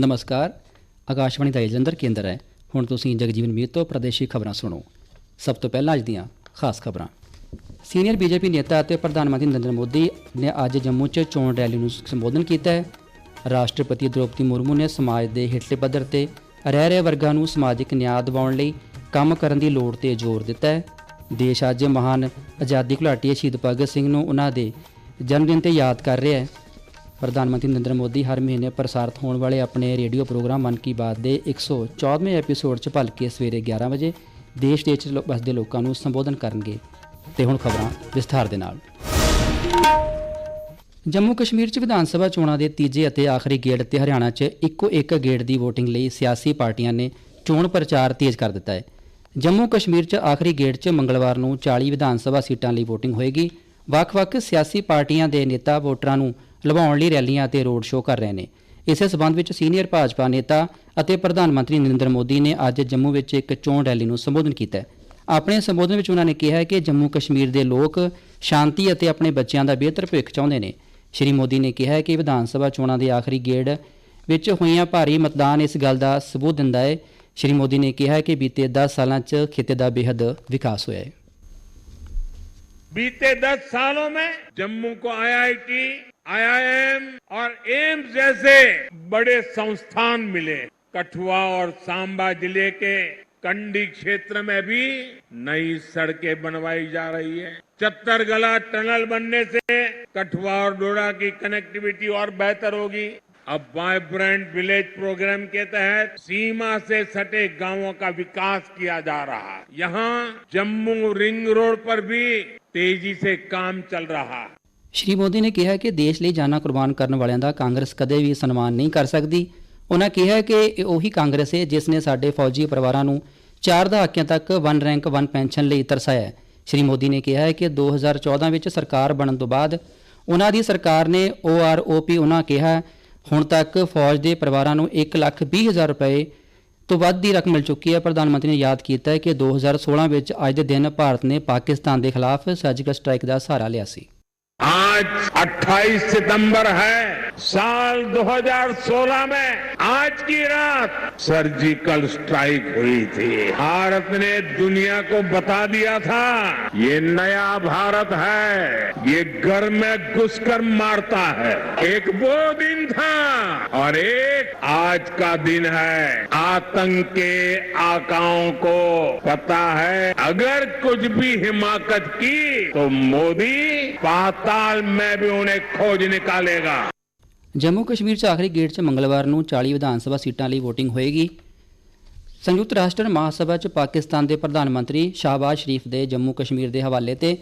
ਨਮਸਕਾਰ। ਆਕਾਸ਼ਵਾਣੀ ਦਾ ਇਹ ਜਲੰਧਰ ਕੇਂਦਰ ਹੈ। ਹੁਣ ਤੁਸੀਂ ਜਗਜੀਵਨ ਮੀਤ ਤੋਂ ਪ੍ਰਦੇਸ਼ੀ ਖਬਰਾਂ ਸੁਣੋ। ਸਭ ਤੋਂ ਪਹਿਲਾਂ ਅੱਜ ਦੀਆਂ ਖਾਸ ਖਬਰਾਂ। ਸੀਨੀਅਰ ਬੀਜੇਪੀ ਨੇਤਾ ਅਤੇ ਪ੍ਰਧਾਨ ਮੰਤਰੀ ਨਰਿੰਦਰ ਮੋਦੀ ਨੇ ਅੱਜ ਜੰਮੂ 'ਚ ਚੋਣ ਰੈਲੀ ਨੂੰ ਸੰਬੋਧਨ ਕੀਤਾ ਹੈ। ਰਾਸ਼ਟਰਪਤੀ ਦ੍ਰੋਪਦੀ ਮੁਰਮੂ ਨੇ ਸਮਾਜ ਦੇ ਹੇਠਲੇ ਪੱਧਰ ਤੇ ਰਹਿ ਰਹੇ ਵਰਗਾਂ ਨੂੰ ਸਮਾਜਿਕ ਨਿਆਂ ਦਿਵਾਉਣ ਲਈ ਕੰਮ ਕਰਨ ਦੀ ਲੋੜ ਤੇ ਜ਼ੋਰ ਦਿੱਤਾ ਹੈ। ਦੇਸ਼ ਅੱਜ ਮਹਾਨ ਆਜ਼ਾਦੀ ਘੁਲਾਟੀਏ ਸ਼ਹੀਦ ਭਗਤ ਸਿੰਘ ਨੂੰ ਉਹਨਾਂ ਦੇ ਜਨਮ ਦਿਨ ਤੇ ਯਾਦ ਕਰ ਰਿਹਾ ਹੈ। ਪ੍ਰਧਾਨ ਮੰਤਰੀ ਨਰਿੰਦਰ ਮੋਦੀ ਹਰ ਮਹੀਨੇ ਪ੍ਰਸਾਰਿਤ ਹੋਣ ਵਾਲੇ ਆਪਣੇ ਰੇਡੀਓ ਪ੍ਰੋਗਰਾਮ ਮਨ ਕੀ ਬਾਤ ਦੇ 114ਵੇਂ ਐਪੀਸੋਡ 'ਚ ਭਲਕੇ ਸਵੇਰੇ 11 ਵਜੇ ਦੇਸ਼ ਦੇ ਵਿੱਚ ਵਸਦੇ ਲੋਕਾਂ ਨੂੰ ਸੰਬੋਧਨ ਕਰਨਗੇ। ਤੇ ਹੁਣ ਖਬਰਾਂ ਵਿਸਥਾਰ ਦੇ ਨਾਲ। ਜੰਮੂ ਕਸ਼ਮੀਰ 'ਚ ਵਿਧਾਨ ਸਭਾ ਚੋਣਾਂ ਦੇ ਤੀਜੇ ਅਤੇ ਆਖਰੀ ਗੇੜ ਤੇ ਹਰਿਆਣਾ 'ਚ ਇੱਕੋ ਇੱਕ ਗੇੜ ਦੀ VOTING ਲਈ ਸਿਆਸੀ ਪਾਰਟੀਆਂ ਨੇ ਚੋਣ ਪ੍ਰਚਾਰ ਤੇਜ਼ ਕਰ ਦਿੱਤਾ ਹੈ। ਜੰਮੂ ਕਸ਼ਮੀਰ 'ਚ ਆਖਰੀ ਗੇੜ 'ਚ ਮੰਗਲਵਾਰ ਨੂੰ 40 ਵਿਧਾਨ ਸਭਾ ਸੀਟਾਂ ਲਈ VOTING ਹੋਏਗੀ। ਵੱਖ-ਵੱਖ ਸਿਆਸੀ ਪਾਰਟੀਆਂ ਦੇ ਨੇਤਾ ਵੋਟਰਾਂ ਨੂੰ ਲੁਭਾਉਣ ਲਈ ਰੈਲੀਆਂ ਅਤੇ ਰੋਡ ਸ਼ੋਅ ਕਰ ਰਹੇ ਨੇ ਇਸੇ ਸਬੰਧ ਵਿੱਚ ਸੀਨੀਅਰ ਭਾਜਪਾ ਨੇਤਾ ਅਤੇ ਪ੍ਰਧਾਨ ਮੰਤਰੀ ਨਰਿੰਦਰ ਮੋਦੀ ਨੇ ਅੱਜ ਜੰਮੂ ਵਿੱਚ ਇੱਕ ਚੋਣ ਰੈਲੀ ਨੂੰ ਸੰਬੋਧਨ ਕੀਤਾ ਹੈ ਆਪਣੇ ਸੰਬੋਧਨ ਵਿੱਚ ਉਹਨਾਂ ਨੇ ਕਿਹਾ ਹੈ ਕਿ ਜੰਮੂ ਕਸ਼ਮੀਰ ਦੇ ਲੋਕ ਸ਼ਾਂਤੀ ਅਤੇ ਆਪਣੇ ਬੱਚਿਆਂ ਦਾ ਬਿਹਤਰ ਭਵਿੱਖ ਚਾਹੁੰਦੇ ਨੇ ਸ਼੍ਰੀ ਮੋਦੀ ਨੇ ਕਿਹਾ ਹੈ ਕਿ ਵਿਧਾਨ ਸਭਾ ਚੋਣਾਂ ਦੇ ਆਖਰੀ ਗੇੜ ਵਿੱਚ ਹੋਈਆਂ ਭਾਰੀ ਮਤਦਾਨ ਇਸ ਗੱਲ ਦਾ ਸਬੂਤ ਦਿੰਦਾ ਹੈ ਸ਼੍ਰੀ ਮੋਦੀ ਨੇ ਕਿਹਾ ਹੈ ਕਿ ਬੀਤੇ 10 ਸਾਲਾਂ 'ਚ ਖਿੱਤੇ ਦਾ ਬੇਹੱਦ ਵਿਕਾਸ ਹੋਇਆ ਹੈ बीते दस सालों में जम्मू को आईआईटी, आईआईएम और एम्स जैसे बड़े संस्थान मिले। कठुआ और सांबा ज़िले के कंडी क्षेत्र में भी नई सड़कें बनवाई जा रही है। चत्तरगला टनल बनने से कठुआ और डोडा की कनेक्टिविटी और बेहतर होगी। अब वाइब्रेंट विलेज प्रोग्राम के तहत सीमा से सटे गाँवों का विकास किया जा रहा है। यहाँ जम्मू रिंग रोड पर भी तेज़ी से काम चल रहा है। ਸ਼੍ਰੀ ਮੋਦੀ ਨੇ ਕਿਹਾ ਕਿ ਦੇਸ਼ ਲਈ ਜਾਨਾਂ ਕੁਰਬਾਨ ਕਰਨ ਵਾਲਿਆਂ ਦਾ ਕਾਂਗਰਸ ਕਦੇ ਵੀ ਸਨਮਾਨ ਨਹੀਂ ਕਰ ਸਕਦੀ। ਉਹਨਾਂ ਕਿਹਾ ਕਿ ਇਹ ਉਹੀ ਕਾਂਗਰਸ ਹੈ ਜਿਸ ਨੇ ਸਾਡੇ ਫੌਜੀ ਪਰਿਵਾਰਾਂ ਨੂੰ ਚਾਰ ਦਹਾਕਿਆਂ ਤੱਕ ਵਨ ਰੈਂਕ, ਵਨ ਪੈਨਸ਼ਨ ਲਈ ਤਰਸਾਇਆ ਸ਼੍ਰੀ ਮੋਦੀ ਨੇ ਕਿਹਾ ਹੈ ਕਿ 2014 ਵਿੱਚ ਸਰਕਾਰ ਬਣਨ ਤੋਂ ਬਾਅਦ ਉਹਨਾਂ ਦੀ ਸਰਕਾਰ ਨੇ OROP ਉਹਨਾਂ ਕਿਹਾ, ਹੁਣ ਤੱਕ ਫੌਜ ਦੇ ਪਰਿਵਾਰਾਂ ਨੂੰ 1 ਲੱਖ 20 ਹਜ਼ਾਰ ਰੁਪਏ ਤੋਂ ਵੱਧ ਦੀ ਰਕਮ ਮਿਲ ਚੁੱਕੀ ਹੈ। ਪ੍ਰਧਾਨ ਮੰਤਰੀ ਨੇ ਯਾਦ ਕੀਤਾ ਹੈ ਕਿ 2016 ਵਿੱਚ ਅੱਜ ਦੇ ਦਿਨ ਭਾਰਤ ਨੇ ਪਾਕਿਸਤਾਨ ਦੇ ਖਿਲਾਫ ਸਰਜੀਕਲ ਸਟ੍ਰਾਈਕ ਦਾ ਸਹਾਰਾ ਲਿਆ ਸੀ। आज 28 सितंबर है, साल 2016 में, आज की रात सर्जिकल स्ट्राइक हुई थी। भारत ने दुनिया को बता दिया था, ये नया भारत है, ये घर में घुसकर मारता है। एक वो दिन था और एक आज का दिन है। आतंक के आकाओं को पता है, अगर कुछ भी हिमाकत की तो मोदी पाताल में भी उन्हें खोज निकालेगा ਜੰਮੂ ਕਸ਼ਮੀਰ 'ਚ ਆਖਰੀ ਗੇੜ 'ਚ ਮੰਗਲਵਾਰ ਨੂੰ 40 ਵਿਧਾਨ ਸਭਾ ਸੀਟਾਂ ਲਈ VOTING ਹੋਏਗੀ ਸੰਯੁਕਤ ਰਾਸ਼ਟਰ ਮਹਾਸਭਾ 'ਚ ਪਾਕਿਸਤਾਨ ਦੇ ਪ੍ਰਧਾਨ ਮੰਤਰੀ ਸ਼ਾਹਬਾਜ਼ ਸ਼ਰੀਫ ਦੇ ਜੰਮੂ ਕਸ਼ਮੀਰ ਦੇ ਹਵਾਲੇ ਤੇ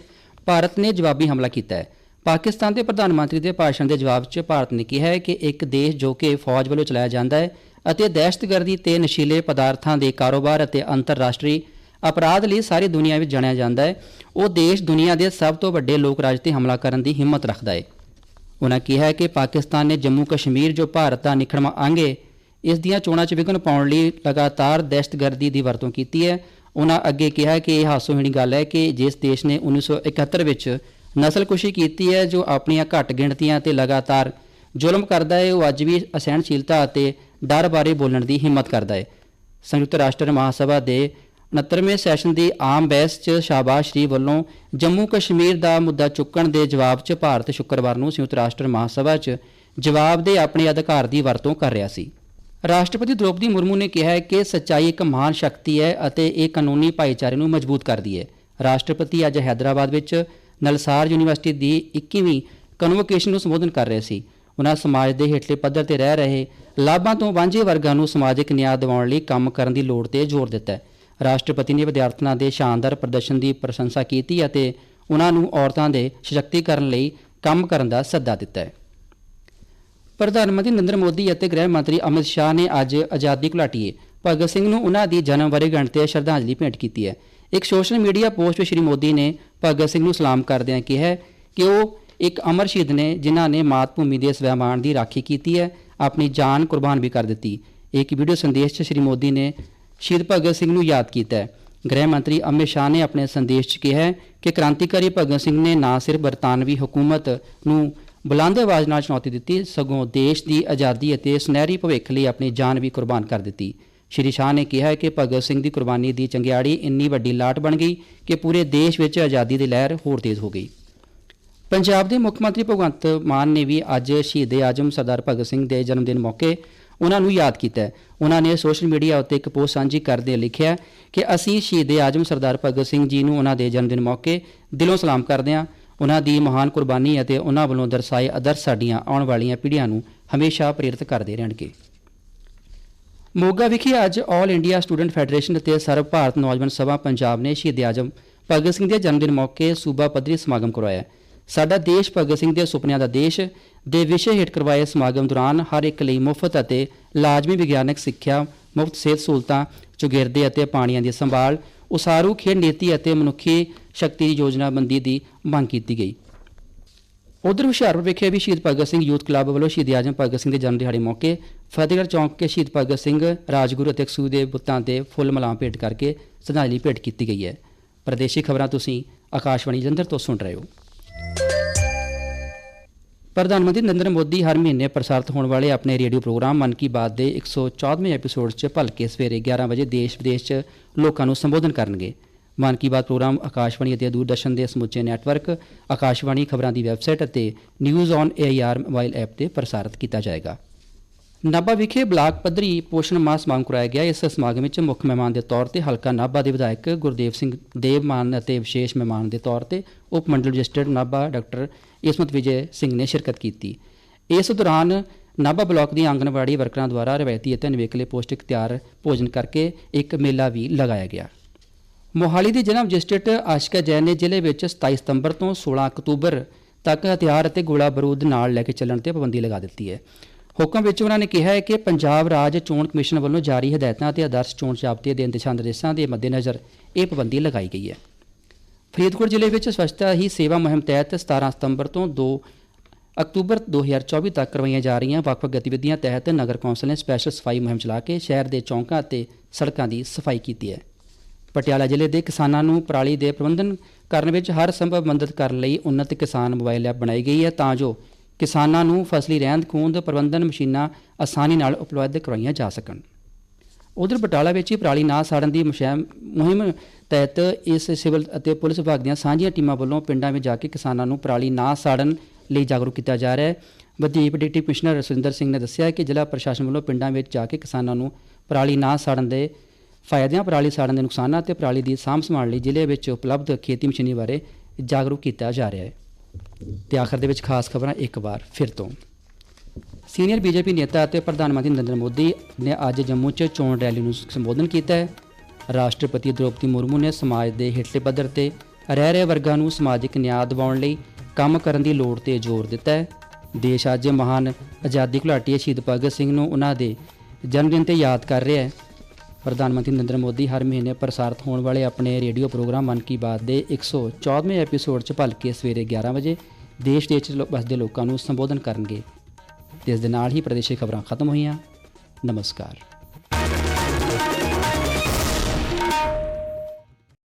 ਭਾਰਤ ਨੇ ਜਵਾਬੀ ਹਮਲਾ ਕੀਤਾ ਹੈ ਪਾਕਿਸਤਾਨ ਦੇ ਪ੍ਰਧਾਨ ਮੰਤਰੀ ਦੇ ਭਾਸ਼ਣ ਦੇ ਜਵਾਬ 'ਚ ਭਾਰਤ ਨੇ ਕਿਹਾ ਹੈ ਕਿ ਇੱਕ ਦੇਸ਼ ਜੋ ਕਿ ਫੌਜ ਵੱਲੋਂ ਚਲਾਇਆ ਜਾਂਦਾ ਹੈ ਅਤੇ ਦਹਿਸ਼ਤਗਰਦੀ ਤੇ ਨਸ਼ੀਲੇ ਪਦਾਰਥਾਂ ਦੇ ਕਾਰੋਬਾਰ ਅਤੇ ਅੰਤਰਰਾਸ਼ਟਰੀ ਅਪਰਾਧ ਲਈ ਸਾਰੀ ਦੁਨੀਆ ਵਿੱਚ ਜਾਣਿਆ ਜਾਂਦਾ ਹੈ। ਉਹ ਦੇਸ਼ ਦੁਨੀਆ ਦੇ ਸਭ ਤੋਂ ਵੱਡੇ ਲੋਕ ਰਾਜ ਤੇ ਹਮਲਾ ਕਰਨ ਦੀ ਹਿੰਮਤ ਰੱਖਦਾ ਹੈ। ਉਹਨਾਂ ਕਿਹਾ ਕਿ ਪਾਕਿਸਤਾਨ ਨੇ ਜੰਮੂ ਕਸ਼ਮੀਰ ਜੋ ਭਾਰਤ ਦਾ ਨਿਖੜਵਾ ਅੰਗ ਹੈ, ਇਸ ਦੀਆਂ ਚੋਣਾਂ 'ਚ ਵਿਘਨ ਪਾਉਣ ਲਈ ਲਗਾਤਾਰ ਦਹਿਸ਼ਤਗਰਦੀ ਦੀ ਵਰਤੋਂ ਕੀਤੀ ਹੈ। ਉਹਨਾਂ ਅੱਗੇ ਕਿਹਾ ਕਿ ਇਹ ਹਾਸੋਹੀਣੀ ਗੱਲ ਹੈ ਕਿ ਜਿਸ ਦੇਸ਼ ਨੇ 1971 ਵਿੱਚ ਨਸਲਕੁਸ਼ੀ ਕੀਤੀ ਹੈ, ਜੋ ਆਪਣੀਆਂ ਘੱਟ ਗਿਣਤੀਆਂ ਤੇ ਲਗਾਤਾਰ ਜ਼ੁਲਮ ਕਰਦਾ ਹੈ, ਉਹ ਅੱਜ ਵੀ ਅਸਹਿਣਸ਼ੀਲਤਾ ਅਤੇ ਡਰ ਬਾਰੇ ਬੋਲਣ ਦੀ ਹਿੰਮਤ ਕਰਦਾ ਹੈ। ਸੰਯੁਕਤ ਰਾਸ਼ਟਰ ਮਹਾਸਭਾ ਦੇ 69ਵੇਂ ਸੈਸ਼ਨ ਦੀ ਆਮ ਬਹਿਸ 'ਚ ਸ਼ਾਬਾਸ਼ ਸ਼ਰੀਫ ਵੱਲੋਂ ਜੰਮੂ ਕਸ਼ਮੀਰ ਦਾ ਮੁੱਦਾ ਚੁੱਕਣ ਦੇ ਜਵਾਬ 'ਚ ਭਾਰਤ ਸ਼ੁੱਕਰਵਾਰ ਨੂੰ ਸੰਯੁਕਤ ਰਾਸ਼ਟਰ ਮਹਾਸਭਾ 'ਚ ਜਵਾਬ ਦੇ ਆਪਣੇ ਅਧਿਕਾਰ ਦੀ ਵਰਤੋਂ ਕਰ ਰਿਹਾ ਸੀ। ਰਾਸ਼ਟਰਪਤੀ ਦ੍ਰੋਪਦੀ ਮੁਰਮੂ ਨੇ ਕਿਹਾ ਹੈ ਕਿ ਸੱਚਾਈ ਇੱਕ ਮਹਾਨ ਸ਼ਕਤੀ ਹੈ ਅਤੇ ਇਹ ਕਾਨੂੰਨੀ ਭਾਈਚਾਰੇ ਨੂੰ ਮਜ਼ਬੂਤ ਕਰਦੀ ਹੈ। ਰਾਸ਼ਟਰਪਤੀ ਅੱਜ ਹੈਦਰਾਬਾਦ ਵਿੱਚ ਨਲਸਾਰ ਯੂਨੀਵਰਸਿਟੀ ਦੀ 21ਵੀਂ ਕਨਵੋਕੇਸ਼ਨ ਨੂੰ ਸੰਬੋਧਨ ਕਰ ਰਹੇ ਸੀ। ਉਹਨਾਂ ਸਮਾਜ ਦੇ ਹੇਠਲੇ ਪੱਧਰ ਤੇ ਰਹਿ ਰਹੇ ਲਾਭਾਂ ਤੋਂ ਵਾਂਝੇ ਵਰਗਾਂ ਨੂੰ ਸਮਾਜਿਕ ਨਿਆਂ ਦਿਵਾਉਣ ਲਈ ਕੰਮ ਕਰਨ ਦੀ ਲੋੜ ਤੇ ਜ਼ੋਰ ਦਿੱਤਾ ਹੈ। ਰਾਸ਼ਟਰਪਤੀ ਨੇ ਵਿਦਿਆਰਥਣਾਂ ਦੇ ਸ਼ਾਨਦਾਰ ਪ੍ਰਦਰਸ਼ਨ ਦੀ ਪ੍ਰਸ਼ੰਸਾ ਕੀਤੀ ਅਤੇ ਉਹਨਾਂ ਨੂੰ ਔਰਤਾਂ ਦੇ ਸਸ਼ਕਤੀਕਰਨ ਲਈ ਕੰਮ ਕਰਨ ਦਾ ਸੱਦਾ ਦਿੱਤਾ ਹੈ। ਪ੍ਰਧਾਨ ਮੰਤਰੀ ਨਰਿੰਦਰ ਮੋਦੀ ਅਤੇ ਗ੍ਰਹਿ ਮੰਤਰੀ ਅਮਿਤ ਸ਼ਾਹ ਨੇ ਅੱਜ ਆਜ਼ਾਦੀ ਘੁਲਾਟੀਏ। ਭਗਤ ਸਿੰਘ ਨੂੰ ਉਹਨਾਂ ਦੀ ਜਨਮ ਵਰ੍ਹੇਗੰਢ ਤੇ ਸ਼ਰਧਾਂਜਲੀ ਭੇਂਟ ਕੀਤੀ ਹੈ। ਇੱਕ ਸੋਸ਼ਲ ਮੀਡੀਆ ਪੋਸਟ ਵਿੱਚ ਸ਼੍ਰੀ ਮੋਦੀ ਨੇ ਭਗਤ ਸਿੰਘ ਨੂੰ ਸਲਾਮ ਕਰਦਿਆਂ ਕਿਹਾ ਕਿ ਉਹ ਇੱਕ ਅਮਰ ਸ਼ਹੀਦ ਨੇ ਜਿਨ੍ਹਾਂ ਨੇ ਮਾਤ ਭੂਮੀ ਦੇ ਸਵੈਮਾਨ ਦੀ ਰਾਖੀ ਕੀਤੀ ਹੈ। ਆਪਣੀ ਜਾਨ ਕੁਰਬਾਨ ਵੀ ਕਰ ਦਿੱਤੀ। ਇੱਕ ਵੀਡੀਓ ਸੰਦੇਸ਼ 'ਚ ਸ਼੍ਰੀ ਮੋਦੀ ਨੇ ਸ਼ਹੀਦ ਭਗਤ ਸਿੰਘ ਨੂੰ ਯਾਦ ਕੀਤਾ ਹੈ। ਗ੍ਰਹਿ ਮੰਤਰੀ ਅਮਿਤ ਸ਼ਾਹ ਨੇ ਆਪਣੇ ਸੰਦੇਸ਼ 'ਚ ਕਿਹਾ ਕਿ ਕ੍ਰਾਂਤੀਕਾਰੀ ਭਗਤ ਸਿੰਘ ਨੇ ਨਾ ਸਿਰਫ ਬਰਤਾਨਵੀ ਹਕੂਮਤ ਨੂੰ ਬੁਲੰਦ ਆਵਾਜ਼ ਨਾਲ ਚੁਣੌਤੀ ਦਿੱਤੀ, ਸਗੋਂ ਦੇਸ਼ ਦੀ ਆਜ਼ਾਦੀ ਅਤੇ ਸੁਨਹਿਰੀ ਭਵਿੱਖ ਲਈ ਆਪਣੀ ਜਾਨ ਵੀ ਕੁਰਬਾਨ ਕਰ ਦਿੱਤੀ। ਸ਼੍ਰੀ ਸ਼ਾਹ ਨੇ ਕਿਹਾ ਕਿ ਭਗਤ ਸਿੰਘ ਦੀ ਕੁਰਬਾਨੀ ਦੀ ਚੰਗਿਆੜੀ ਇੰਨੀ ਵੱਡੀ ਲਾਟ ਬਣ ਗਈ ਕਿ ਪੂਰੇ ਦੇਸ਼ ਵਿੱਚ ਆਜ਼ਾਦੀ ਦੀ ਲਹਿਰ ਹੋਰ ਤੇਜ਼ ਹੋ ਗਈ। ਪੰਜਾਬ ਦੇ ਮੁੱਖ ਮੰਤਰੀ ਭਗਵੰਤ ਮਾਨ ਨੇ ਵੀ ਅੱਜ ਸ਼ਹੀਦ ਆਜਮ ਸਰਦਾਰ ਭਗਤ ਸਿੰਘ ਦੇ ਜਨਮ ਦਿਨ ਮੌਕੇ ਉਹਨਾਂ ਨੂੰ ਯਾਦ ਕੀਤਾ ਉਹਨਾਂ ਨੇ ਸੋਸ਼ਲ ਮੀਡੀਆ ਉੱਤੇ ਇੱਕ ਪੋਸਟ ਸਾਂਝੀ ਕਰਦੇ ਲਿਖਿਆ ਕਿ ਅਸੀਂ ਸ਼ਹੀਦ ਆਜਮ ਸਰਦਾਰ ਭਗਤ ਸਿੰਘ ਜੀ ਨੂੰ ਉਹਨਾਂ ਦੇ ਜਨਮ ਦਿਨ ਮੌਕੇ ਦਿਲੋਂ ਸਲਾਮ ਕਰਦੇ ਹਾਂ। ਉਹਨਾਂ ਦੀ ਮਹਾਨ ਕੁਰਬਾਨੀ ਅਤੇ ਉਹਨਾਂ ਵੱਲੋਂ ਦਰਸਾਏ ਆਦਰਸ਼ ਸਾਡੀਆਂ ਆਉਣ ਵਾਲੀਆਂ ਪੀੜ੍ਹੀਆਂ ਨੂੰ ਹਮੇਸ਼ਾ ਪ੍ਰੇਰਿਤ ਕਰਦੇ ਰਹਿਣਗੇ। ਮੋਗਾ ਵਿਖੇ ਅੱਜ ਆਲ ਇੰਡੀਆ ਸਟੂਡੈਂਟ ਫੈਡਰੇਸ਼ਨ ਅਤੇ ਸਰਵ ਭਾਰਤ ਨੌਜਵਾਨ ਸਭਾ ਪੰਜਾਬ ਨੇ ਸ਼ਹੀਦ ਆਜਮ ਭਗਤ ਸਿੰਘ ਦੇ ਜਨਮ ਦਿਨ ਮੌਕੇ ਸੂਬਾ ਪੱਧਰੀ ਸਮਾਗਮ ਕਰਵਾਇਆ। ਸਾਡਾ ਦੇਸ਼ ਭਗਤ ਸਿੰਘ ਦੇ ਸੁਪਨਿਆਂ ਦਾ ਦੇਸ਼ ਦੇ ਵਿਸ਼ੇ ਹੇਠ ਕਰਵਾਏ ਸਮਾਗਮ ਦੌਰਾਨ ਹਰ ਇੱਕ ਲਈ ਮੁਫਤ ਅਤੇ ਲਾਜ਼ਮੀ ਵਿਗਿਆਨਕ ਸਿੱਖਿਆ, ਮੁਫਤ ਸਿਹਤ ਸਹੂਲਤਾਂ ਚੁਗਿਰਦੇ ਅਤੇ ਪਾਣੀਆਂ ਦੀ ਸੰਭਾਲ, ਉਸਾਰੂ ਖੇਡ ਨੀਤੀ ਅਤੇ ਮਨੁੱਖੀ ਸ਼ਕਤੀ ਦੀ ਯੋਜਨਾਬੰਦੀ ਦੀ ਮੰਗ ਕੀਤੀ ਗਈ। ਉਧਰ ਹੁਸ਼ਿਆਰਪੁਰ ਵਿਖੇ ਵੀ ਸ਼ਹੀਦ ਭਗਤ ਸਿੰਘ ਯੂਥ ਕਲੱਬ ਵੱਲੋਂ ਸ਼ਹੀਦ ਆਜਮ ਭਗਤ ਸਿੰਘ ਦੇ ਜਨਮ ਦਿਹਾੜੇ ਮੌਕੇ ਫਤਿਹਗੜ੍ਹ ਚੌਂਕ ਕੇ ਸ਼ਹੀਦ ਭਗਤ ਸਿੰਘ, ਰਾਜਗੁਰੂ ਅਤੇ ਅਕਸੂ ਦੇ ਬੁੱਤਾਂ ਤੇ ਫੁੱਲ ਮਲਾਮ ਭੇਟ ਕਰਕੇ ਸ਼ਰਧਾਂਜਲੀ ਭੇਟ ਕੀਤੀ ਗਈ ਹੈ। ਪ੍ਰਦੇਸ਼ੀ ਖਬਰਾਂ ਤੁਸੀਂ ਆਕਾਸ਼ਵਾਣੀ ਜਲੰਧਰ ਤੋਂ ਸੁਣ ਰਹੇ ਹੋ। ਪ੍ਰਧਾਨ ਮੰਤਰੀ ਨਰਿੰਦਰ ਮੋਦੀ ਹਰ ਮਹੀਨੇ ਪ੍ਰਸਾਰਿਤ ਹੋਣ ਵਾਲੇ ਆਪਣੇ ਰੇਡੀਓ ਪ੍ਰੋਗਰਾਮ ਮਨ ਕੀ ਬਾਤ ਦੇ 114ਵੇਂ ਐਪੀਸੋਡ 'ਚ ਭਲਕੇ ਸਵੇਰੇ 11 ਵਜੇ ਦੇਸ਼ ਵਿਦੇਸ਼ 'ਚ ਲੋਕਾਂ ਨੂੰ ਸੰਬੋਧਨ ਕਰਨਗੇ। ਮਨ ਕੀ ਬਾਤ ਪ੍ਰੋਗਰਾਮ ਆਕਾਸ਼ਵਾਣੀ ਅਤੇ ਦੂਰਦਰਸ਼ਨ ਦੇ ਸਮੁੱਚੇ ਨੈਟਵਰਕ, ਆਕਾਸ਼ਵਾਣੀ ਖਬਰਾਂ ਦੀ ਵੈਬਸਾਈਟ ਅਤੇ News on AIR mobile app ਤੇ ਪ੍ਰਸਾਰਿਤ ਕੀਤਾ ਜਾਏਗਾ। ਨਾਭਾ ਵਿਖੇ ਬਲਾਕ ਪੱਧਰੀ ਪੋਸ਼ਣ ਮਾਹ ਸਮਾਗਮ ਕਰਾਇਆ ਗਿਆ। ਇਸ ਸਮਾਗਮ ਵਿੱਚ ਮੁੱਖ ਮਹਿਮਾਨ ਦੇ ਤੌਰ ਤੇ ਹਲਕਾ ਨਾਭਾ ਦੇ ਵਿਧਾਇਕ ਗੁਰਦੇਵ ਸਿੰਘ ਦੇਵਮਾਨ ਅਤੇ ਵਿਸ਼ੇਸ਼ ਮਹਿਮਾਨ ਦੇ ਤੌਰ ਤੇ ਉਪ ਮੰਡਲ ਰਜਿਸਟਰਡ ਨਾਭਾ ਡਾਕਟਰ ਇਸਮਤ ਵਿਜੇ ਸਿੰਘ ਨੇ ਸ਼ਿਰਕਤ ਕੀਤੀ। ਇਸ ਦੌਰਾਨ ਨਾਭਾ ਬਲਾਕ ਦੀਆਂ ਆਂਗਣਵਾੜੀ ਵਰਕਰਾਂ ਦੁਆਰਾ ਰਵਾਇਤੀ ਅਤੇ ਨਿਵੇਕਲੇ ਪੌਸ਼ਟਿਕ ਤਿਆਰ ਭੋਜਨ ਕਰਕੇ ਇੱਕ ਮੇਲਾ ਵੀ ਲਗਾਇਆ ਗਿਆ। ਮੋਹਾਲੀ ਦੇ ਜਨਮ ਰਜਿਸਟਰਡ ਆਸ਼ਿਕਾ ਜੈਨ ਨੇ ਜ਼ਿਲ੍ਹੇ ਵਿੱਚ 27 ਸਤੰਬਰ ਤੋਂ 16 ਅਕਤੂਬਰ ਤੱਕ ਹਥਿਆਰ ਅਤੇ ਗੋਲਾ ਬਾਰੂਦ ਨਾਲ ਲੈ ਕੇ ਚੱਲਣ ਤੇ ਪਾਬੰਦੀ ਲਗਾ ਦਿੱਤੀ ਹੈ। ਹੁਕਮ ਵਿੱਚ ਉਹਨਾਂ ਨੇ ਕਿਹਾ ਹੈ ਕਿ ਪੰਜਾਬ ਰਾਜ ਚੋਣ ਕਮਿਸ਼ਨ ਵੱਲੋਂ ਜਾਰੀ ਹਦਾਇਤਾਂ ਅਤੇ ਆਦਰਸ਼ ਚੋਣ ਜ਼ਾਬਤੇ ਦੇ ਦਿਸ਼ਾ ਨਿਰਦੇਸ਼ਾਂ ਦੇ ਮੱਦੇਨਜ਼ਰ ਇਹ ਪਾਬੰਦੀ ਲਗਾਈ ਗਈ ਹੈ। ਫਰੀਦਕੋਟ ਜ਼ਿਲ੍ਹੇ ਵਿੱਚ ਸਵੱਛਤਾ ਹੀ ਸੇਵਾ ਮੁਹਿੰਮ ਤਹਿਤ 17 ਸਤੰਬਰ ਤੋਂ 2 ਅਕਤੂਬਰ 2024 ਤੱਕ ਕਰਵਾਈਆਂ ਜਾ ਰਹੀਆਂ ਵੱਖ-ਵੱਖ ਗਤੀਵਿਧੀਆਂ ਤਹਿਤ ਨਗਰ ਕੌਂਸਲ ਨੇ ਸਪੈਸ਼ਲ ਸਫ਼ਾਈ ਮੁਹਿੰਮ ਚਲਾ ਕੇ ਸ਼ਹਿਰ ਦੇ ਚੌਂਕਾਂ ਅਤੇ ਸੜਕਾਂ ਦੀ ਸਫ਼ਾਈ ਕੀਤੀ ਹੈ। ਪਟਿਆਲਾ ਜ਼ਿਲ੍ਹੇ ਦੇ ਕਿਸਾਨਾਂ ਨੂੰ ਪਰਾਲੀ ਦੇ ਪ੍ਰਬੰਧਨ ਕਰਨ ਵਿੱਚ ਹਰ ਸੰਭਵ ਮਦਦ ਕਰਨ ਲਈ ਉન્નਤ ਕਿਸਾਨ ਮੋਬਾਈਲ ਐਪ ਬਣਾਈ ਗਈ ਹੈ ਤਾਂ ਜੋ ਕਿਸਾਨਾਂ ਨੂੰ ਫਸਲੀ ਰਹਿੰਦ ਖੂੰਹਦ ਪ੍ਰਬੰਧਨ ਮਸ਼ੀਨਾਂ ਆਸਾਨੀ ਨਾਲ ਉਪਲਬਧ ਕਰਵਾਈਆਂ ਜਾ ਸਕਣ। ਉਧਰ ਬਟਾਲਾ ਵਿੱਚ ਹੀ ਪਰਾਲੀ ਨਾ ਸਾੜਨ ਦੀ ਮੁਸ਼ੈਮ- ਮੁਹਿੰਮ ਤਹਿਤ ਇਸ ਸਿਵਲ ਅਤੇ ਪੁਲਿਸ ਵਿਭਾਗ ਦੀਆਂ ਸਾਂਝੀਆਂ ਟੀਮਾਂ ਵੱਲੋਂ ਪਿੰਡਾਂ ਵਿੱਚ ਜਾ ਕੇ ਕਿਸਾਨਾਂ ਨੂੰ ਪਰਾਲੀ ਨਾ ਸਾੜਨ ਲਈ ਜਾਗਰੂਕ ਕੀਤਾ ਜਾ ਰਿਹਾ ਹੈ। ਵਧੀਕ ਡਿਪਟੀ ਕਮਿਸ਼ਨਰ ਰਸਿੰਦਰ ਸਿੰਘ ਨੇ ਦੱਸਿਆ ਕਿ ਜ਼ਿਲ੍ਹਾ ਪ੍ਰਸ਼ਾਸਨ ਵੱਲੋਂ ਪਿੰਡਾਂ ਵਿੱਚ ਜਾ ਕੇ ਕਿਸਾਨਾਂ ਨੂੰ ਪਰਾਲੀ ਨਾ ਸਾੜਨ ਦੇ ਫਾਇਦਿਆਂ, ਪਰਾਲੀ ਸਾੜਨ ਦੇ ਨੁਕਸਾਨਾਂ ਅਤੇ ਪਰਾਲੀ ਦੀ ਸਾਂਭ ਸੰਭਾਲ ਲਈ ਜ਼ਿਲ੍ਹੇ ਵਿੱਚ ਉਪਲਬਧ ਖੇਤੀ ਮਸ਼ੀਨੀ ਬਾਰੇ ਜਾਗਰੂਕ ਕੀਤਾ ਜਾ ਰਿਹਾ ਹੈ। ਤੇ ਆਖਰ ਦੇ ਵਿੱਚ ਖਾਸ ਖਬਰਾਂ ਇੱਕ ਵਾਰ ਫਿਰ ਤੋਂ। ਸੀਨੀਅਰ ਬੀਜੇਪੀ ਨੇਤਾ ਅਤੇ ਪ੍ਰਧਾਨ ਮੰਤਰੀ ਨਰਿੰਦਰ ਮੋਦੀ ਨੇ ਅੱਜ ਜੰਮੂ 'ਚ ਚੋਣ ਰੈਲੀ ਨੂੰ ਸੰਬੋਧਨ ਕੀਤਾ ਹੈ। ਰਾਸ਼ਟਰਪਤੀ ਦ੍ਰੋਪਦੀ ਮੁਰਮੂ ਨੇ ਸਮਾਜ ਦੇ ਹੇਠਲੇ ਪੱਧਰ ਤੇ ਰਹਿ ਰਹੇ ਵਰਗਾਂ ਨੂੰ ਸਮਾਜਿਕ ਨਿਆਂ ਦਿਵਾਉਣ ਲਈ ਕੰਮ ਕਰਨ ਦੀ ਲੋੜ ਤੇ ਜ਼ੋਰ ਦਿੱਤਾ ਹੈ। ਦੇਸ਼ ਅੱਜ ਮਹਾਨ ਆਜ਼ਾਦੀ ਘੁਲਾਟੀਏ ਸ਼ਹੀਦ ਭਗਤ ਸਿੰਘ ਨੂੰ ਉਹਨਾਂ ਦੇ ਜਨਮ ਦਿਨ ਤੇ ਯਾਦ ਕਰ ਰਿਹਾ ਹੈ। ਪ੍ਰਧਾਨ ਮੰਤਰੀ ਨਰਿੰਦਰ ਮੋਦੀ ਹਰ ਮਹੀਨੇ ਪ੍ਰਸਾਰਿਤ ਹੋਣ ਵਾਲੇ ਆਪਣੇ ਰੇਡੀਓ ਪ੍ਰੋਗਰਾਮ ਮਨ ਕੀ ਬਾਤ ਦੇ 114ਵੇਂ ਐਪੀਸੋਡ 'ਚ ਭਲਕੇ ਸਵੇਰੇ 11 ਵਜੇ ਦੇਸ਼ ਦੇ ਵਿੱਚ ਲੋ- ਵਸਦੇ ਲੋਕਾਂ ਨੂੰ ਸੰਬੋਧਨ ਕਰਨਗੇ। ਤੇ ਇਸ ਦੇ ਨਾਲ ਹੀ ਪ੍ਰਦੇਸ਼ੀ ਖਬਰਾਂ ਖਤਮ ਹੋਈਆਂ। ਨਮਸਕਾਰ।